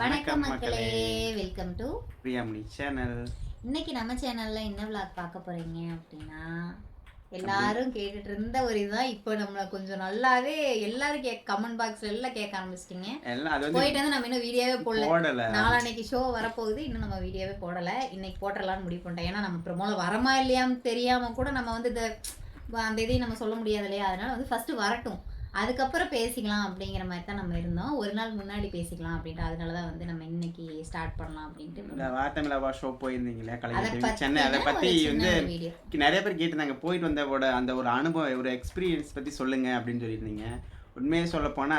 வணக்கம் மக்களே. Welcome to Priyamani channel இன்னைக்கு நம்ம சேனல்ல என்ன விளாக் பார்க்க போறீங்க அப்படின்னா எல்லாரும் கேட்டுட்டு இருந்த ஒரு இதுதான். இப்போ நம்மள கொஞ்சம் நல்லாவே எல்லாரும் கேக் கமெண்ட் பாக்ஸ்ல எல்லாம் கேட்க ஆரம்பிச்சிட்டீங்க. போயிட்டு வந்து நம்ம இன்னும் வீடியோவே போடல. நாளான்னைக்கு ஷோ வரப்போகுது. இன்னும் நம்ம வீடியோவே போடல. இன்னைக்கு போட்டுடலாம்னு முடிவு பண்ணிட்டோம். ஏன்னா நம்ம ப்ரமோல வரமா இல்லையான்னு தெரியாம கூட நம்ம வந்து இந்த அந்த இதையும் நம்ம சொல்ல முடியாது இல்லையா? அதனால வந்து ஃபர்ஸ்ட் வரட்டும். அதுக்கப்புறம் பேசிக்கலாம் அப்படிங்கிற மாதிரி தான் நம்ம இருந்தோம். ஒரு நாள் முன்னாடி பேசிக்கலாம் அப்படின்ட்டு அதனால தான் வந்து நம்ம இன்னைக்கு ஸ்டார்ட் பண்ணலாம் அப்படின்ட்டு இந்த வாத்தமிழாவா ஷோ போயிருந்தீங்களே கலைஞர் சென்னை அதை பத்தி வந்து நிறைய பேர் கேட்டிருந்தாங்க போயிட்டு வந்தவோட அந்த ஒரு அனுபவம் ஒரு எக்ஸ்பீரியன்ஸ் பத்தி சொல்லுங்க அப்படின்னு சொல்லியிருந்தீங்க. உண்மையை சொல்ல போனா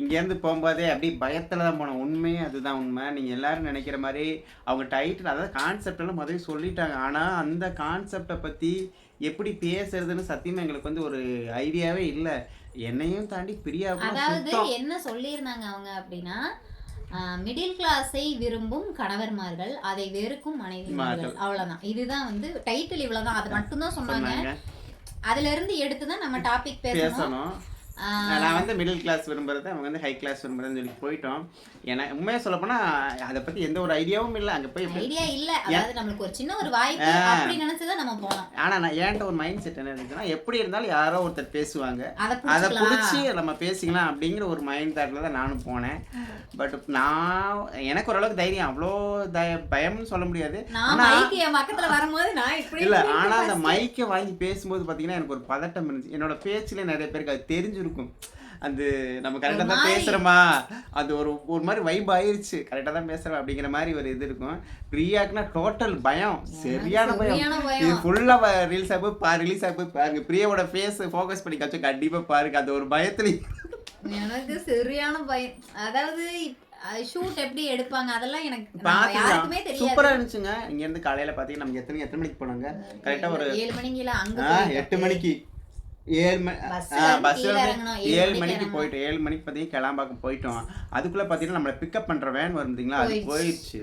இங்கேருந்து போகும்போதே அப்படி பயத்துல தான் போனோம். உண்மையே அதுதான் உண்மை. நீங்க எல்லாரும் நினைக்கிற மாதிரி அவங்க டைட்டில் அதாவது கான்செப்ட் எல்லாம் முதல்ல சொல்லிட்டாங்க. ஆனா அந்த கான்செப்டை பத்தி எப்படி பேசுறதுன்னு சத்தியமா எங்களுக்கு வந்து ஒரு ஐடியாவே இல்லை. என்னையும் தாண்டி பிரியா அதாவது என்ன சொல்லியிருந்தாங்க அவங்க அப்படின்னா மிடில் கிளாஸை விரும்பும் கணவர்மார்கள் அதை வெறுக்கும் மனைவிமார்கள். அவ்வளவுதான். இதுதான் வந்து டைட்டில் இவ்வளவுதான். அது மட்டும்தான் சொன்னாங்க. அதுல இருந்து எடுத்து தான் நம்ம டாபிக் பேசணும். நான் வந்து மிடில் கிளாஸ் விரும்புறது அவங்க வந்து ஹை கிளாஸ் விரும்புறதுன்னு சொல்லி போயிட்டோம். ஏன்னா உண்மையாக சொல்ல போனா அதை பத்தி எந்த ஒரு ஐடியாவும் இல்லை. அங்க போய் ஐடியா இல்ல. அதாவது நம்மளுக்கு ஒரு சின்ன ஒரு வாய்ப்பு அப்படி நினைச்சுதான் நம்ம போனோம். ஆனா நான் ஏன்ட்ட ஒரு மைண்ட் செட் என்ன இருந்துச்சுன்னா எப்படி இருந்தாலும் யாரோ ஒருத்தர் பேசுவாங்க. அதை பிடிச்சி நம்ம பேசிக்கலாம் அப்படிங்கிற ஒரு மைண்ட் தாட்ல தான் நானும் போனேன். பட் நான் எனக்கு ஓரளவுக்கு தைரியம். அவ்வளோ பயம்னு சொல்ல முடியாது. இப்படி இல்ல ஆனா அந்த மைக்கை வாங்கி பேசும்போது பாத்தீங்கன்னா எனக்கு ஒரு பதட்டம் இருந்துச்சு. என்னோட பேச்சுல நிறைய பேருக்கு அது தெரிஞ்சிருக்கும். அந்த நம்ம கரெக்டாக தான். பேசுறோமா? அது ஒரு ஒரு மாதிரி வைப் ஆயிருச்சு. கரெக்டாக தான் பேசுறோம் அப்படிங்கிற மாதிரி ஒரு இது இருக்கும். பிரியாக்குனா டோட்டல் பயம். சரியான பயம். இது ஃபுல்லா ரிலீஸ் ஆகி பா ரிலீஸ் ஆகி பாருங்க. பிரியாவோட ஃபேஸ் ஃபோக்கஸ் பண்ணி காச்சும் கண்டிப்பா பாருங்க. அந்த ஒரு பயத்துல. எனக்கு சரியான பயம். அதாவது ஷூட் எப்படி எடுப்பாங்க? அதெல்லாம் எனக்கு நம்ம யாருக்குமே தெரியாது. சூப்பரா இருந்துச்சுங்க. இங்க இருந்து காலையில பாத்தீங்கன்னா நமக்கு எத்தனை எத்தனை மணிக்கு போனாங்க? கரெக்டா ஒரு ஏழு மணிக்கு இல்ல அங்க எட்டு மணிக்கு. ஏழு மணி இறங்கணும், ஏழு மணிக்கு. போயிட்டோம் ஏழு மணிக்கு பார்த்தீங்கன்னா கிளம்பாக்கம் போயிட்டோம். அதுக்குள்ள பார்த்தீங்கன்னா நம்மளை பிக்கப் பண்ற வேன் வரும் பார்த்தீங்களா அது போயிடுச்சு.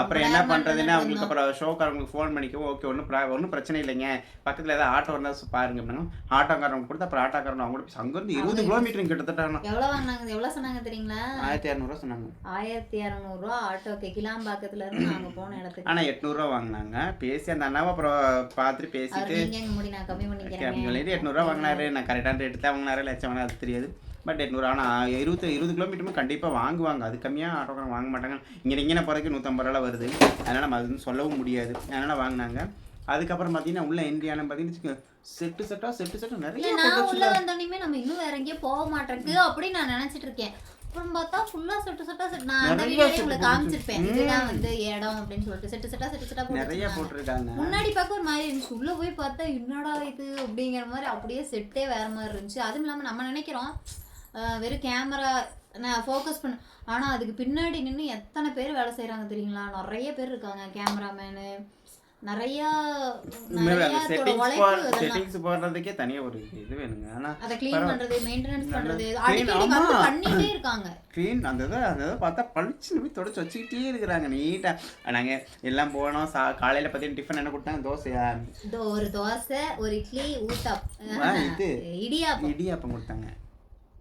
அப்புறம் என்ன நின்னுட்டு அவங்களுக்கு. அப்புறம் ஷோக்காரங்களுக்கு ஃபோன் பண்ணிக்கவும் ஓகே ஒன்றும் ஒன்றும் பிரச்சனை இல்லைங்க. பக்கத்துல ஏதாவது ஆட்டோ இருந்தால் பாருங்க அப்படின்னா ஆட்டோக்காரங்க கொடுத்து அப்புறம் ஆட்டோக்காரன் அவங்க கூட அங்கேருந்து இருபது கிலோமீட்டர் கிட்டத்தட்ட வாங்கினாங்க? எவ்வளவு சொன்னாங்க தெரியுங்களா? ஆயிரத்தி இரநூறுவா சொன்னாங்க. ஆயிரத்தி இரநூறுவா ஆட்டோக்கு கிளாம்பாக்கத்துல இருந்து நாங்க போன இடத்துக்கு. ஆனா எட்நூறுவா வாங்கினாங்க. பேசி அந்த அண்ணாவை அப்புறம் பார்த்துட்டு பேசிட்டு கம்மி பண்ணிக்கிறேன். எட்நூறுவா வாங்கினாரு நான் கரெக்டான ரேட்டு தான் வாங்கினாரு லட்சம் அது தெரியாது. பட் எட்நூறு ஆனால் இருபத்தி இருபது கிலோமீட்டருமே கண்டிப்பாக வாங்குவாங்க. அது கம்மியாக ஆட்டோக்காரங்க வாங்க மாட்டாங்க. இங்கே இங்கே போகிறதுக்கு நூற்றம்பது ரூபா வருது. அதனால் நம்ம அது சொல்லவும் முடியாது. அதனால் வாங்கினாங்க. அதுக்கப்புறம் பார்த்தீங்கன்னா உள்ள இந்தியாவில் பார்த்தீங்கன்னா செட்டு செட்டாக செட்டு செட்டாக நிறைய நான் உள்ள. வந்தோடனே நம்ம இன்னும் வேற எங்கேயும் போக மாட்டேங்குது அப்படின்னு நான் நினைச்சிட்டு இருக்கேன். அப்புறம் பார்த்தா ஃபுல்லா செட்டு செட்டா செட் நான் அந்த வீடியோல உங்களுக்கு காமிச்சிருப்பேன். இதுதான் வந்து இடம் அப்படின்னு சொல்லிட்டு. செட்டு செட்டா செட்டு செட்டா நிறைய போட்டு போட்டிருக்காங்க. முன்னாடி பார்க்க ஒரு மாதிரி இருந்துச்சு. உள்ள போய் பார்த்தா என்னடா இது அப்படிங்கிற மாதிரி அப்படியே செட்டே வேற மாதிரி இருந்துச்சு. அதுவும் இல்லாம நம்ம நினைக்கிறோம் வெறும் கேமரா நான் ஃபோக்கஸ் பண்ண ஆனா அதுக்கு பின்னாடி நின்று எத்தனை பேர் வேலை செய்றாங்க தெரியுங்களா? நிறைய பேர் இருக்காங்க கேமராமேனு நிறைய செட்டிங்ஸ் போடுறதுக்கே தனியாக ஒரு இது வேணுங்க. ஆனால் அதை க்ளீன் பண்றது மெயின்டெனன்ஸ் பண்றது clean, அடிக்கடி ஆமா. வந்து பண்ணிட்டே இருக்காங்க. க்ளீன் அந்த இதை அந்த இதை பார்த்தா பளிச்சுன்னு போய் தொடச்சி வச்சுக்கிட்டே இருக்கிறாங்க. நீட்டாக நாங்கள் எல்லாம் போனோம். சா காலையில் பார்த்தீங்கன்னா டிஃபன் என்ன கொடுத்தாங்க? தோசையா? ஒரு தோசை ஒரு இட்லி ஊத்தாப் இது. இடியாப்பம். இடியாப்பம் கொடுத்தாங்க.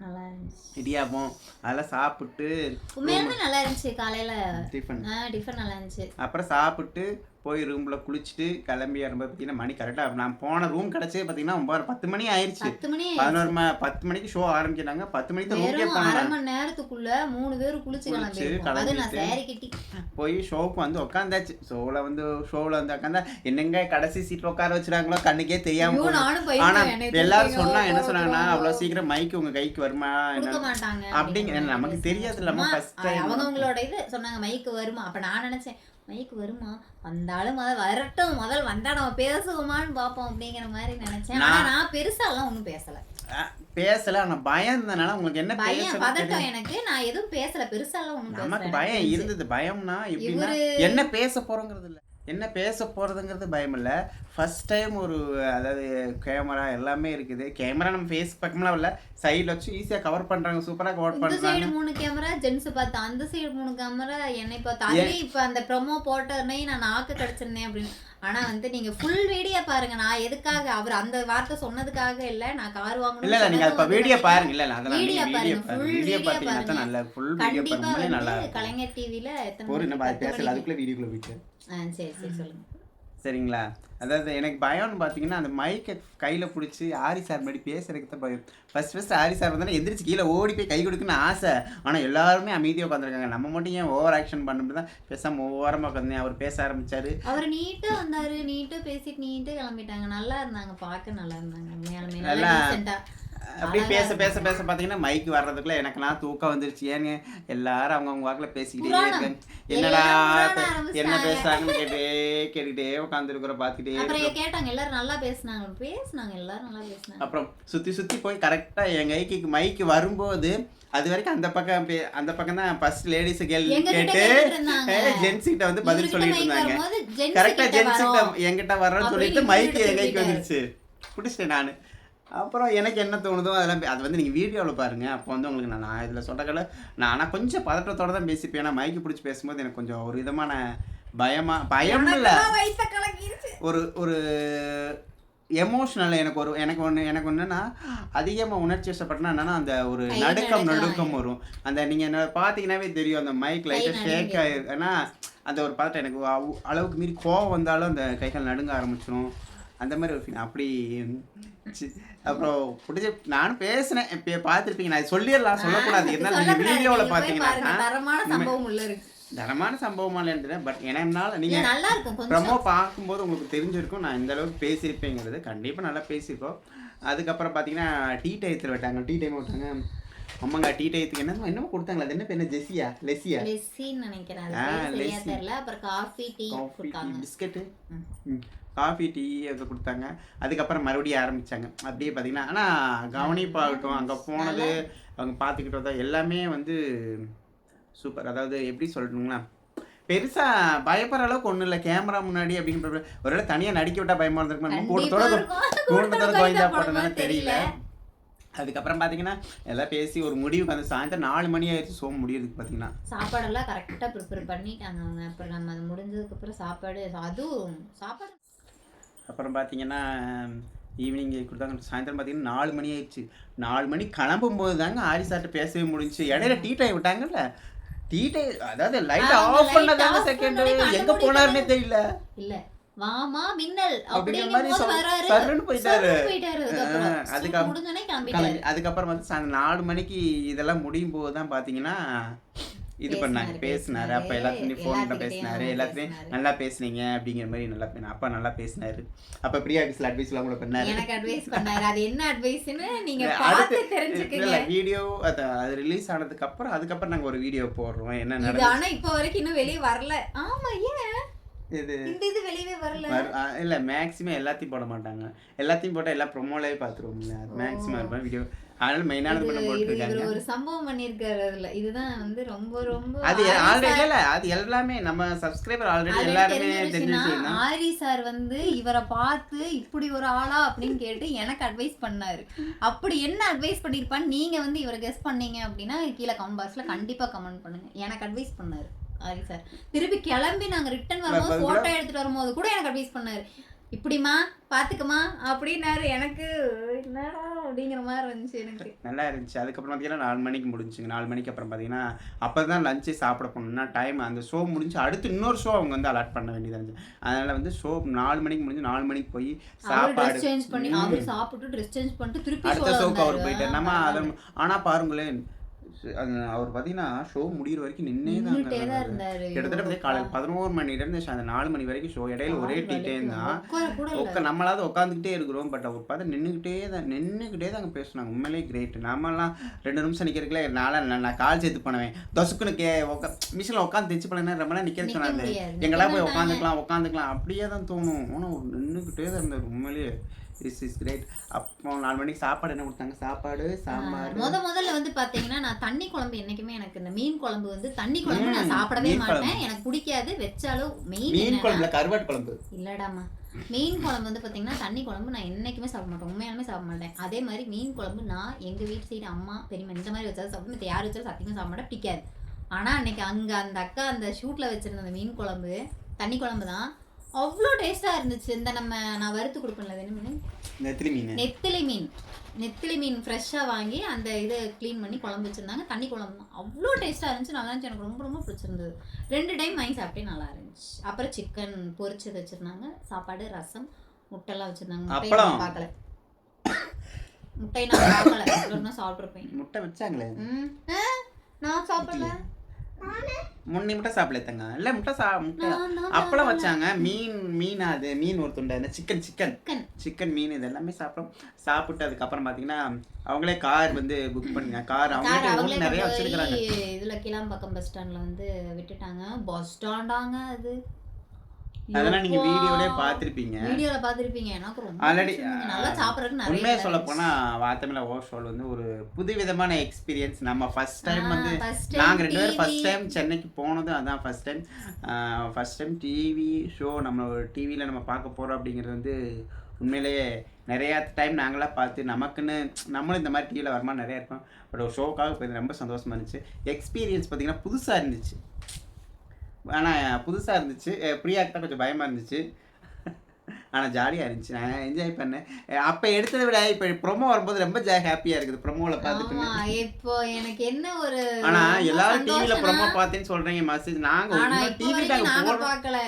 நல்லா இருந்துச்சு. இடியாப்பம். அதெல்லாம் சாப்பிட்டு உண்மையாலுமே நல்லா இருந்துச்சு காலையில. டிஃபன் டிஃபன் நல்லா இருந்துச்சு. அப்புறம் சாப்பிட்டு போய் ரூமில் குளிச்சுட்டு கிளம்பி வரும்போது பார்த்தீங்கன்னா மணி கரெக்டாக நான் போன ரூம் கிடச்சே பார்த்தீங்கன்னா ஒன்பது பத்து மணி ஆயிடுச்சு பதினோரு ம பத்து மணிக்கு ஷோ ஆரம்பிக்கிறாங்க பத்து மணிக்கு தான் போனேன் மணி நேரத்துக்குள்ள மூணு பேரும் குளிச்சு கிளம்பிட்டு. போய் ஷோவுக்கு வந்து உட்காந்தாச்சு ஷோவில் வந்து ஷோவில் வந்து உட்காந்தா என்னங்க கடைசி சீட்டில் உட்கார வச்சுறாங்களோ கண்ணுக்கே தெரியாம ஐயோ, போகுது. நானும் ஆனா போயிருக்கேன் என்னை எல்லாரும் தூக்கியோ, சொன்னா என்ன சொன்னாங்கன்னா வாங்க. அவ்வளவு சீக்கிரம் மைக் உங்க கைக்கு வருமா? அப்படிங்க நமக்கு தெரியாது இல்லாம அம்மா, ஃபர்ஸ்ட் டைம் அவங்க அவங்களோட இது சொன்னாங்க மைக்கு வருமா? அப்ப நான் நினைச்சேன் மைக்கு வருமா? வந்தாலும் முதல் வரட்டும் முதல் வந்தா நம்ம பேசுவோமான்னு பார்ப்போம் அப்படிங்கிற மாதிரி நினைச்சேன். ஆனா நான் பெருசா எல்லாம் ஒண்ணும் பேசல. பேசல. ஆனா பயம் இருந்தனால உங்களுக்கு என்ன பயம் பதட்டம் எனக்கு. நான் எதுவும் பேசல. பெருசா எல்லாம் ஒண்ணும் நமக்கு பயம் இருந்தது. பயம்னா என்ன பேச போறோங்கிறது இல்ல. என்ன பேச போகிறதுங்கிறது பயம் இல்லை. ஃபர்ஸ்ட் டைம் ஒரு அதாவது கேமரா எல்லாமே இருக்குது. கேமரா நம்ம ஃபேஸ் பக்கம்லாம் இல்லை. சைடில் வச்சு ஈஸியாக கவர் பண்ணுறாங்க சூப்பராக கவர் பண்ணுறாங்க சைடு மூணு கேமரா ஜென்ஸ் பார்த்தா அந்த சைடு மூணு கேமரா என்னை பார்த்தா. அதுவே இப்ப அந்த ப்ரொமோ போட்டோடனே நான் நாக்கு கடிச்சிருந்தேன் அப்படின்னு. ஆனா வந்து நீங்க ஃபுல் வீடியோ பாருங்க. நான் எதுக்காக அவர் அந்த வார்த்தை சொன்னதுக்காக இல்ல. நான் கார் வாங்கணும் இல்லை இல்லை நீங்கள் இப்போ வீடியோ பாருங்க. இல்லை அதெல்லாம் வீடியோ பாருங்க, பாருங்க. Full வீடியோ பார்த்தீங்கன்னா பாருங்க. நல்லா ஃபுல் வீடியோ பண்ணும்போது நல்லா கலைஞர் டிவில எத்தனை ஒரு? நம்ம அது பேசல. அதுக்குள்ளே வீடியோக்குள்ளே போயிட்டு. சரி சரி சொல்லுங்க. சரிங்களா? அதாவது எனக்கு பயம்னு பார்த்தீங்கன்னா அந்த மைக்கை கையில் பிடிச்சி ஆரி சார் முன்னாடி பேசுறதுக்கு தான் பயம். ஃபர்ஸ்ட் ஃபர்ஸ்ட் ஆரி சார் வந்தாலும் எந்திரிச்சு கீழே ஓடி போய் கை கொடுக்குன்னு ஆசை. ஆனால் எல்லாருமே அமைதியாக உட்காந்துருக்காங்க நம்ம மட்டும் ஏன் ஓவர் ஆக்ஷன் பண்ணிட்டு தான்? பேசாமல் ஓரமாக உட்காந்து அவர் பேச ஆரம்பிச்சாரு. அவர் நீட்டா வந்தாரு. நீட்டா பேசிட்டு நீட்டா கிளம்பிட்டாங்க. நல்லா இருந்தாங்க. பார்க்க நல்லா இருந்தாங்க. நல்லா அப்படியே பேச பேச பேச பார்த்தீங்கன்னா மைக் வர்றதுக்குள்ள எனக்கெல்லாம் தூக்கம் வந்துருச்சு ஏன்னு எல்லாரும் அவங்கவுங்க வாக்கில் பேசிக்கிட்டே புராணம். இருக்கு என்னடா. என்ன பேசுறாங்கன்னு கேட்டே கேட்டுக்கிட்டே உட்காந்துருக்குற பார்த்துக்கிட்டே அப்புறம் கேட்டாங்க எல்லாரும் நல்லா பேசுனாங்க பேசுனாங்க எல்லாரும் நல்லா பேசுனாங்க அப்புறம் சுற்றி சுற்றி போய் கரெக்டாக என் கைக்கு மைக்கு வரும்போது அது வரைக்கும் அந்த பக்கம் அந்த பக்கம் தான் ஃபர்ஸ்ட் லேடிஸ் எங்க கிட்ட. ஜென்ஸ் கிட்ட வந்து பதில் சொல்லிட்டு இருந்தாங்க கரெக்டா ஜென்ஸ் கிட்ட. என்கிட்ட வர்றேன்னு சொல்லிட்டு மைக்கு என் கைக்கு. வந்துருச்சு பிடிச்சிட்டேன் நான் அப்புறம் எனக்கு என்ன தோணுதோ அதெல்லாம் அது வந்து நீங்கள் வீடியோவில் பாருங்க. அப்போ வந்து உங்களுக்கு நான் நான் இதில் சொல்கிறக்கல நான் ஆனால் கொஞ்சம் பதட்டத்தோட தான் பேசிப்பேன். ஏன்னா மைக்கு பிடிச்சி பேசும்போது எனக்கு கொஞ்சம் ஒரு விதமான பயமா பயம் இல்லை. ஒரு ஒரு எமோஷ்னல் எனக்கு ஒரு எனக்கு ஒன்று எனக்கு ஒன்றுன்னா அதிகமாக உணர்ச்சி வசப்பட்டனா என்னன்னா அந்த ஒரு நடுக்கம் நடுக்கம் வரும். அந்த நீங்கள் என்ன பார்த்தீங்கன்னாவே தெரியும். அந்த மைக் லைட்டாக ஷேக் நடுங்கும். ஆகிருக்குன்னா அந்த ஒரு பதட்டம் எனக்கு அளவுக்கு மீறி கோவம் வந்தாலும் அந்த கைகள் நடுங்க ஆரம்பிச்சிடும் அந்த மாதிரி ஒரு ஃபீல் அப்படி அப்புறம் பிடிச்சி நானும் பேசினேன். இப்போ பார்த்துருப்பீங்க. நான் சொல்லிடலாம். சொல்லக்கூடாது. இருந்தாலும் நீங்கள். வீடியோவில். பார்த்தீங்கன்னா தரமான சம்பவம் உள்ள இருக்கு. தரமான சம்பவமாக இருந்தது பட் என்னால் நீங்கள் ப்ரமோ பார்க்கும்போது உங்களுக்கு தெரிஞ்சிருக்கும். நான் இந்த அளவுக்கு பேசியிருப்பேங்கிறது. கண்டிப்பாக நல்லா பேசியிருக்கோம் அதுக்கப்புறம் பார்த்தீங்கன்னா டீ டயத்தில் விட்டாங்க. டீ டைம் விட்டாங்க. அம்மாங்க டீ டயத்துக்கு என்ன என்னமோ கொடுத்தாங்களா. அது என்ன பேர்? என்ன ஜெஸியா லெஸியா லெஸ்ஸின்னு நினைக்கிறேன். தெரியல அப்புறம் coffee tea coffee coffee tea அது கொடுத்தாங்க. அதுக்கப்புறம் மறுபடியும் ஆரம்பிச்சாங்க. அப்படியே பார்த்தீங்கன்னா ஆனால் கவனிப்பாகட்டும் அங்கே போனது அவங்க பார்த்துக்கிட்டது எல்லாமே வந்து சூப்பர் அதாவது எப்படி சொல்லணுங்களா பெருசாக பயப்படுற அளவுக்கு ஒன்றும் இல்லை. கேமரா முன்னாடி அப்படின்ற ஒருவேளை தனியாக நடிக்க விட்டா பயமா இருந்திருக்குமா? கூட்டத்தோட. கூட்டத்தோட கோயந்தா போட்டதுனால தெரியல. அதுக்கப்புறம் பார்த்தீங்கன்னா எல்லாம் பேசி ஒரு முடிவுக்கு அந்த சாயந்தரம் நாலு மணி ஆயிடுச்சு. ஷோ முடியறதுக்கு பார்த்தீங்கன்னா. சாப்பாடெல்லாம் கரெக்டா ப்ரிப்பேர் பண்ணிட்டாங்க அவங்க. அப்புறம் நம்ம அது முடிஞ்சதுக்கு அப்புறம் சாப்பாடு அதுவும் சாப்பாடு அப்புறம் பார்த்தீங்கன்னா ஈவினிங் கொடுத்தாங்க. சாயந்தரம் பார்த்தீங்கன்னா நாலு மணி ஆயிடுச்சு. நாலு மணி கிளம்பும் போது தாங்க ஆரிசார்ட்ட பேசவே முடிஞ்சுச்சு. இடையில டீ டைம் விட்டாங்கல்ல? டீ டைம் அதாவது லைட் ஆஃப் பண்ணதாங்க செகண்ட் எங்க போனாருன்னே தெரியல. இல்ல. வாமா மின்னல் அப்படிங்கிற மாதிரி சர்ருன்னு போயிட்டாரு. அதுக்கப்புறம் அதுக்கப்புறம் வந்து நாலு மணிக்கு இதெல்லாம் முடியும் போது தான் பார்த்தீங்கன்னா இது பண்ணாங்க பேசினாரு, அப்போ ஃபோனில் எல்லாத்துக்கிட்டையும் பேசினாரு. எல்லாத்தையும் பேசினாரு. நல்லா பேசுனீங்க அப்படிங்கிற மாதிரி நல்லா பே- அப்பா நல்லா பேசினாரு. அப்போ பிரியா ஆஃபீஸில் அட்வைஸ்லாம் கூட பண்ணாரு? எனக்கு அட்வைஸ் பண்ணாரு. அது என்ன அட்வைஸ்னு நீங்க இல்ல, பார்த்து தெரிஞ்சுக்கங்க. வீடியோ அது அது ரிலீஸ் ஆனதுக்கு அப்புறம் அதுக்கப்புறம் நாங்க ஒரு வீடியோ போடுறோம். என்ன இது நடந்துச்சு? ஆனா இப்ப வரைக்கும் இன்னும் வெளிய வரல. ஆமா ஏன்? இது இந்த இது வெளியவே வரல இல்ல மேக்ஸிமம் எல்லாத்தையும் போட மாட்டாங்க. எல்லாத்தையும் போட்டா எல்லா ப்ரொமோலே பார்த்துருவோம்ல. மேக்ஸிமம் இருப்பேன் வீடியோ அதனால மெயினானது மட்டும் போட்டுருக்காங்க ஒரு சம்பவம் பண்ணிருக்காரு அதுல. இதுதான் வந்து ரொம்ப ரொம்ப அது ஆல்ரெடி இல்ல அது எல்லாமே நம்ம சப்ஸ்கிரைபர் ஆல்ரெடி எல்லாருமே தெரிஞ்ச தெரிஞ்சு விஷயம்னா, வச்சிருந்தோம் ஆரி சார் வந்து இவரை பார்த்து இப்படி ஒரு ஆளா அப்படின்னு கேட்டு எனக்கு அட்வைஸ் பண்ணாரு. அப்படி என்ன அட்வைஸ் பண்ணிருப்பான்னு நீங்க வந்து இவரை கெஸ் பண்ணீங்க அப்படின்னா கீழே கமெண்ட் பாக்ஸ்ல கண்டிப்பா கமெண்ட் பண்ணுங்க. எனக்கு அட்வைஸ் பண்ணாரு. ஆரி சார் திருப்பி கிளம்பி நாங்க ரிட்டர்ன் வரும்போது வரும்போது போட்டோ எடுத்துட்டு வரும்போது கூட எனக்கு அட்வைஸ் பண்ணாரு. இப்படிமா பாத்துக்கமா அப்படின்னாரு. எனக்கு என்னடா அப்படிங்கிற மாதிரி இருந்துச்சு எனக்கு. நல்லா இருந்துச்சு. அதுக்கப்புறம் பார்த்தீங்கன்னா நாலு மணிக்கு முடிஞ்சுங்க. நாலு மணிக்கு அப்புறம் பார்த்தீங்கன்னா அப்போ தான் லஞ்சே சாப்பிட போகணும்னா டைம் அந்த ஷோ முடிஞ்சு அடுத்து இன்னொரு ஷோ அவங்க வந்து அலாட் பண்ண வேண்டியதாக இருந்துச்சு. அதனால வந்து ஷோ நாலு மணிக்கு முடிஞ்சு நாலு மணிக்கு போய் சாப்பாடு சேஞ்ச் பண்ணி. அவர் சாப்பிட்டு ட்ரெஸ் சேஞ்ச் பண்ணிட்டு திருப்பி அடுத்த ஷோக்கு அவர். போயிட்டார். நம்ம அதை ஆனால் பாருங்களேன் அவர் பார்த்தீங்கன்னா ஷோ முடியிற வரைக்கும் நின்னே தான் கிட்டத்தட்ட காலையில் பதினோரு மணில இருந்து அந்த நாலு மணி வரைக்கும் ஷோ இடையில ஒரே டீ டைம் தான். உட்கா நம்மளாவது உட்காந்துக்கிட்டே இருக்கிறோம். பட் அவர் பார்த்து நின்றுக்கிட்டே தான் நின்றுக்கிட்டே தான் அங்கே பேசுனாங்க. உண்மையிலே கிரேட் நம்மலாம் ரெண்டு நிமிஷம் நிற்கிறதுக்குள்ள நாளை நான் கால் சேர்த்து பண்ணுவேன். தொசுக்குன்னு கே உட்கா மிஷினில் உட்காந்து தைச்சு பண்ண ரொம்ப நேரம் நிற்கிறது முடியாது. எங்கெல்லாம் போய். உட்காந்துக்கலாம் உட்காந்துக்கலாம். அப்படியே தான் தோணும். ஆனால் நின்றுக்கிட்டே தான் இருந்தார். உண்மையிலேயே. திஸ் இஸ் கிரேட் அப்போ நாலு மணிக்கு சாப்பாடு என்ன கொடுத்தாங்க? சாப்பாடு சாம்பார். முத முதல்ல வந்து பாத்தீங்கன்னா நான் தண்ணி குழம்பு என்னைக்குமே எனக்கு இந்த மீன் குழம்பு வந்து தண்ணி குழம்பு நான் சாப்பிடவே. மாட்டேன். எனக்கு பிடிக்காது. வச்சாலும் மெயின் மீன் குழம்புல கருவாட்டு குழம்பு? இல்லடாமா மீன் குழம்பு வந்து பாத்தீங்கன்னா தண்ணி குழம்பு நான் என்னைக்குமே சாப்பிட மாட்டேன். உண்மையாலுமே சாப்பிட மாட்டேன். அதே மாதிரி மீன் குழம்பு நான் எங்க வீட்டு சைடு அம்மா பெரியம்மா இந்த மாதிரி வச்சாலும் சாப்பிடும் யார் வச்சாலும் சத்தியமா சாப்பிட மாட்டேன். பிடிக்காது. ஆனா அன்னைக்கு அங்க அந்த அக்கா அந்த ஷூட்ல வச்சிருந்த அந்த மீன் குழம்பு தண்ணி குழம்பு தான் அவ்வளோ டேஸ்டா இருந்துச்சு. இந்த நம்ம நான் வறுத்து கொடுப்பேன்ல என்ன மீன்? நெத்திலி மீன். நெத்திலி மீன். நெத்திலி மீன் ஃப்ரெஷ்ஷாக வாங்கி அந்த இதை க்ளீன் பண்ணி குழம்பு வச்சுருந்தாங்க. தண்ணி குழம்பு அவ்வளோ டேஸ்ட்டாக இருந்துச்சு. நல்லா இருந்துச்சு. எனக்கு ரொம்ப ரொம்ப பிடிச்சிருந்தது. ரெண்டு டைம் வாங்கி சாப்பிட்டே நல்லா இருந்துச்சு. அப்புறம் சிக்கன் பொரிச்சது வச்சுருந்தாங்க. சாப்பாடு ரசம் முட்டைலாம் வச்சுருந்தாங்க. பார்க்கல. முட்டை நான் பார்க்கல. சாப்பிட்ருப்பேன் முட்டை வச்சாங்களே. நான் சாப்பிடல. முன்னி முட்டை சாப்பிடல தங்க இல்ல முட்டை சா முட்டை அப்பளம் வச்சாங்க. மீன் மீன் அது மீன் ஒரு துண்டை. என்ன சிக்கன் சிக்கன். சிக்கன். மீன் இது எல்லாமே சாப்பிட்டோம். சாப்பிட்டு அதுக்கப்புறம் பார்த்தீங்கன்னா அவங்களே கார் வந்து புக் பண்ணுங்க. கார் அவங்களே நிறைய வச்சிருக்காங்க இதுல கிளாம்பாக்கம் பஸ் ஸ்டாண்ட்ல வந்து விட்டுட்டாங்க. பஸ் ஸ்டாண்டாங்க அது. அதெல்லாம் நீங்க. வீடியோலயே பார்த்திருப்பீங்க வீடியோல பாத்திருப்பீங்க எனக்கு ரொம்ப பிடிச்சிருந்தது. நல்லா சாப்பிடறதுக்கு நிறைய உண்மையா சொல்ல. போனா வாத்தமிழ ஓ ஷோல் வந்து ஒரு புதுவிதமான எக்ஸ்பீரியன்ஸ் நம்ம ஃபர்ஸ்ட் டைம் வந்து நாங்க ரெண்டு பேரும். ஃபர்ஸ்ட் டைம் சென்னைக்கு போனதும் அதான் first time first time TV show நம்ம டிவியில் நம்ம பார்க்க போறோம் அப்படிங்கிறது வந்து உண்மையிலேயே நிறைய டைம் நாங்களாம் பார்த்து நமக்குன்னு நம்மளும் இந்த மாதிரி டிவியில் வரமா நிறைய இருப்போம் பட் ஒரு ஷோக்காக போய் ரொம்ப சந்தோஷமா இருந்துச்சு எக்ஸ்பீரியன்ஸ் பார்த்தீங்கன்னா புதுசாக இருந்துச்சு ஆனால் புதுசாக இருந்துச்சு. அஹ் பிரியாக்கு கொஞ்சம் பயமாக இருந்துச்சு. ஆனால் ஜாலியாக இருந்துச்சு. நான் என்ஜாய் பண்ணேன். அப்போ எடுத்ததை விட இப்போ ப்ரொமோ வரும்போது ரொம்ப ஜா ஹாப்பியாக இருக்குது. ப்ரொமோவில் பார்த்துட்டு இப்போ எனக்கு என்ன ஒரு ஆனா ரொம்ப எல்லாரும் சந்தோஷம்னா, ப்ரோமோ பார்த்தேன்னு சொல்றீங்க மெசேஜ் நாங்க ஆனா இன்னும் இப்போ டிவி வரைக்கும் நாங்க நாங்க போடுறோம் பார்க்கல.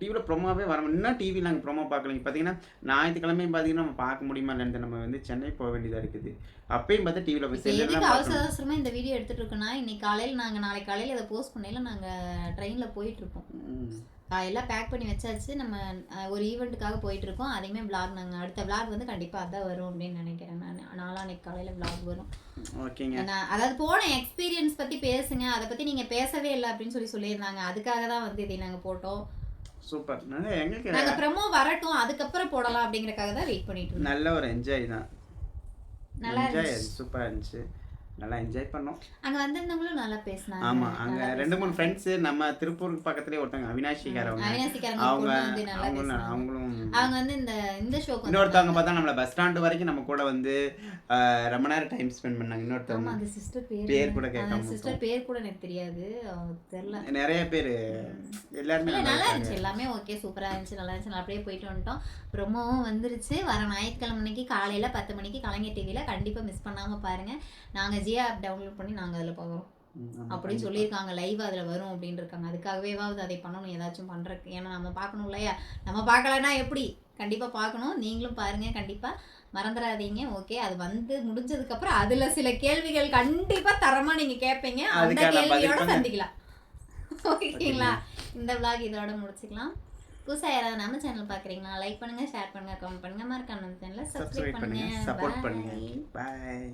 டிவில ப்ரோமோவே வர இன்னும் டிவி நாங்க ப்ரோமோ பார்க்கலங்க. பாத்தீங்கன்னா ஞாயிற்றுக்கிழமையும் பாத்தீங்கன்னா நம்ம பார்க்க முடியுமா இல்லைன்னு நம்ம வந்து சென்னை போக வேண்டியதா இருக்குது. அப்பயும் பார்த்தா டிவில போய் எதுக்கு அவசர அவசரமா இந்த வீடியோ எடுத்துட்டு இருக்கோம்னா இன்னைக்கு காலையில நாங்க நாளைக்கு காலையில இதை போஸ்ட் பண்ணையில நாங்க ட்ரெயின்ல போயிட்டு காலையில பேக் பண்ணி வச்சாச்சு. நம்ம ஒரு ஈவெண்ட்டுக்காக போயிட்டு இருக்கோம் அதையுமே vlog நாங்க அடுத்த vlog வந்து கண்டிப்பா அதான் வரும் அப்படின்னு நினைக்கிறேன் நான். நாளான்னைக்கு காலையில vlog வரும். ஓகேங்க. நான் அதாவது போன எக்ஸ்பீரியன்ஸ் பத்தி பேசுங்க. அதை பத்தி நீங்க பேசவே இல்லை அப்படின்னு சொல்லி சொல்லியிருந்தாங்க. அதுக்காக தான் வந்து இதை நாங்க போட்டோம். சூப்பர். எங்களுக்கு நாங்க ப்ரமோ வரட்டும். அதுக்கப்புறம் போடலாம் அப்படிங்கறக்காக தான் வெயிட் பண்ணிட்டு நல்ல ஒரு என்ஜாய் தான். நல்லா என்ஜாய் சூப்பரா இருந்துச்சு. நல்லா என்ஜாய் பண்ணோம். அங்க வந்திருந்தவங்களும் நல்லா பேசினாங்க. ஆமா அங்க ரெண்டு மூணு ஃப்ரெண்ட்ஸ் நம்ம திருப்பூருக்கு பக்கத்துலயே ஒருத்தவங்க அவினாஷிக்காரவங்க அவங்க பொண்ணு வந்து நல்லா அவங்க பேசினாங்க. அவங்களும் அவங்க வந்து இந்த இந்த ஷோக்கு இன்னொருத்தவங்க பார்த்தா நம்மள பஸ் ஸ்டாண்டு வரைக்கும் நம்ம கூட வந்து ரொம்ப நேரம் டைம் ஸ்பெண்ட் பண்ணாங்க. இன்னொருத்தவங்க அந்த சிஸ்டர் பேர் பேர் கூட கேட்காம சிஸ்டர் பேர் கூட எனக்கு தெரியாது. தெரியல. நிறைய பேர் எல்லாருமே நல்லா இருந்துச்சு. எல்லாமே ஓகே சூப்பரா இருந்துச்சு. நல்லா இருந்துச்சு. அப்படியே போயிட்டு வந்துட்டோம். ப்ரொமோவும் வந்துருச்சு. வர ஞாயிற்றுக்கிழமை காலையில பத்து மணிக்கு கலைஞர் டிவில கண்டிப்பா மிஸ் பண்ணாம பாருங்க. நாங்க ஜியோ ஆப் டவுன்லோட் பண்ணி நாங்க அதுல பார்க்குறோம் ம், ஆமா, அப்படின்னு சொல்லியிருக்காங்க. லைவ் அதில் வரும் அப்படின்னு இருக்காங்க அதுக்காகவேவாவது அதை பண்ணணும் ஏதாச்சும் பண்ணுறதுக்கு ஏன்னா நம்ம பார்க்கணும் இல்லையா? நம்ம பார்க்கலன்னா எப்படி? கண்டிப்பாக பார்க்கணும். நீங்களும் பாருங்க கண்டிப்பாக மறந்துடாதீங்க ஓகே அது வந்து முடிஞ்சதுக்கப்புறம் அதில் சில கேள்விகள் கண்டிப்பாக தரமாக நீங்கள் கேட்பீங்க அந்த கேள்வியோட சந்திக்கலாம். ஓகேங்களா? இந்த vlog இதோட முடிச்சுக்கலாம். புதுசாக யாராவது நம்ம சேனல் பார்க்குறீங்களா? லைக் பண்ணுங்கள் ஷேர் பண்ணுங்கள் கமெண்ட் பண்ணுங்கள் மறக்காம சேனலை சப்ஸ்கிரைப் சப்ஸ்கிரைப் பண்ணுங்க. பண்ணுங்கள். பாய்